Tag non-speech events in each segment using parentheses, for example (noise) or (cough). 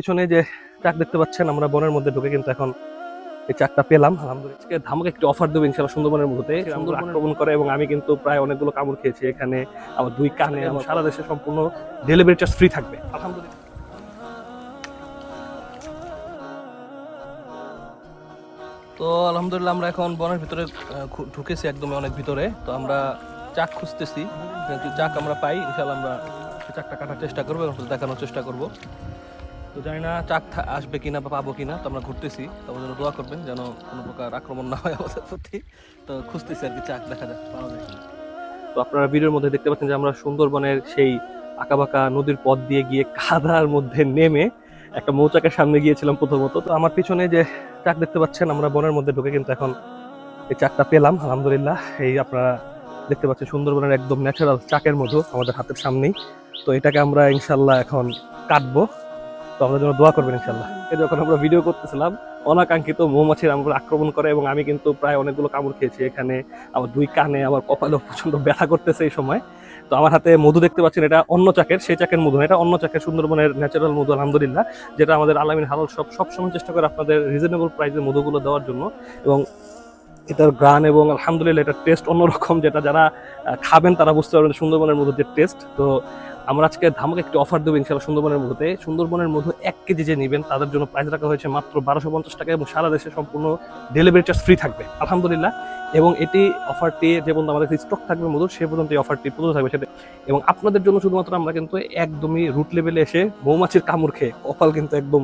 পিছনে যে চাক দেখতে পাচ্ছেন আমরা বনের মধ্যে ঢুকে কিন্তু এখন এই চাকটা পেলাম আলহামদুলিল্লাহ। ধামাকে একটি অফার দেবো ইনশাল্লাহ সুন্দরবনের মধ্যে সুন্দর আক্রমণ করে এবং আমি কিন্তু প্রায় অনেকগুলো কামড় খেয়েছি এখানে আমার দুই কানে আমার সারা দেশে সম্পূর্ণ ডেলিভারি চার্জ ফ্রি থাকবে আলহামদুলিল্লাহ। তো আলহামদুলিল্লাহ আমরা এখন বনের ভিতরে ঢুকেছি একদম অনেক ভিতরে তো আমরা চাক খুঁজতেছি চাক আমরা পাই ইনশাল্লাহ আমরা চাকটা কাটার চেষ্টা করব এবং দেখানোর চেষ্টা করব। তো জানি না চাক আসবে কিনা বা পাবো কিনা, তো আমরা ঘুরতেছি। তো জন্য দোয়া করবেন যেন কোনো প্রকার আক্রমণ না হয় আমাদের প্রতি। তো খুঁজতেছি আর কি, চাক দেখা যাক, পাওয়া যায়। তো আপনারা ভিডিওর মধ্যে দেখতে পাচ্ছেন যে আমরা সুন্দরবনের সেই আঁকাবাঁকা নদীর পথ দিয়ে গিয়ে কাদার মধ্যে নেমে একটা মৌচাকের সামনে গিয়েছিলাম প্রথমত। তো আমার পিছনে যে চাক দেখতে পাচ্ছেন, আমরা বনের মধ্যে ঢুকে কিন্তু এখন এই চাকটা পেলাম, আলহামদুলিল্লাহ। এই আপনারা দেখতে পাচ্ছেন সুন্দরবনের একদম ন্যাচারাল চাকের মধু আমাদের হাতের সামনেই। তো এটাকে আমরা ইনশাল্লাহ এখন কাটবো। তো আমাদের জন্য দোয়া করবেন ইনশাল্লাহ যখন আমরা ভিডিও করতেছিলাম, অনাকাঙ্ক্ষিত মৌমাছির আমরা আক্রমণ করে এবং আমি কিন্তু প্রায় অনেকগুলো কামড় খেয়েছি এখানে, আমার দুই কানে, আমার কপালেও প্রচণ্ড ব্যথা করতেছে এই সময়। তো আমার হাতে মধু দেখতে পাচ্ছেন, এটা অন্য চাকের, সেই চাকের মধু এটা অন্য চাকের সুন্দরবনের ন্যাচারাল মধু, আলহামদুলিল্লাহ, যেটা আমাদের আলামিন হালাল সব, সবসময় চেষ্টা করে আপনাদের রিজনেবল প্রাইসে মধুগুলো দেওয়ার জন্য। এবং এটার গ্রান এবং আলহামদুলিল্লাহ এটার টেস্ট অন্যরকম, যেটা যারা খাবেন তারা বুঝতে পারবেন সুন্দরবনের মধুর যে টেস্ট তো আমরা আজকে ধামাকে একটি অফার দেবো ইনশাল্লাহ সুন্দরবনের মধুতে। সুন্দরবনের মধু এক কেজি যে নেবেন, তাদের জন্য প্রাইস রাখা হয়েছে মাত্র বারোশো পঞ্চাশ টাকা এবং সারা দেশে সম্পূর্ণ ডেলিভারি চার্জ ফ্রি থাকবে। আলহামদুলিল্লাহ। এবং এটি অফারটি যে পর্যন্ত আমাদের স্টক থাকবে মধুর, সে পর্যন্ত এই অফারটি প্রযোজ্য থাকবে সেটা এবং আপনাদের জন্য শুধুমাত্র আমরা কিন্তু একদমই রুট লেভেলে এসে মৌমাছির কামড় খেয়ে কপাল কিন্তু একদম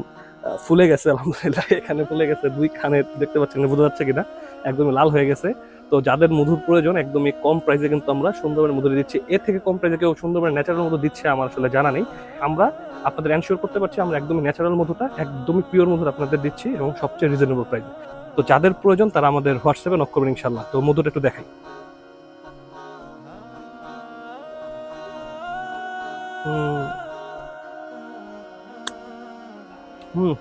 ফুলে গেছে, আলহামদুলিল্লাহ। (laughs) এখানে ফুলে গেছে, দুই খানে দেখতে পাচ্ছেন বোঝা যাচ্ছে কিনা? একদমই লাল হয়ে গেছে। তো যাদের মধুর প্রয়োজন, একদমই কম প্রাইসে কিন্তু আমরা সুন্দরবনের মধু দিচ্ছি। এর থেকে কম প্রাইসে কেউ সুন্দরবনের ন্যাচারাল মধু দিচ্ছে আমার আসলে জানা নেই। আমরা আপনাদের এনশিওর করতে পারছি, আমরা একদমই ন্যাচারাল মধুটা, একদমই পিওর মধুর আপনাদের দিচ্ছি এবং সবচেয়ে রিজনেবল প্রাইসে তো যাদের প্রয়োজন, তারা আমাদের হোয়াটসঅ্যাপে নক করবেন ইনশাল্লাহ তো মধুটা একটু দেখাই। হুম। হুম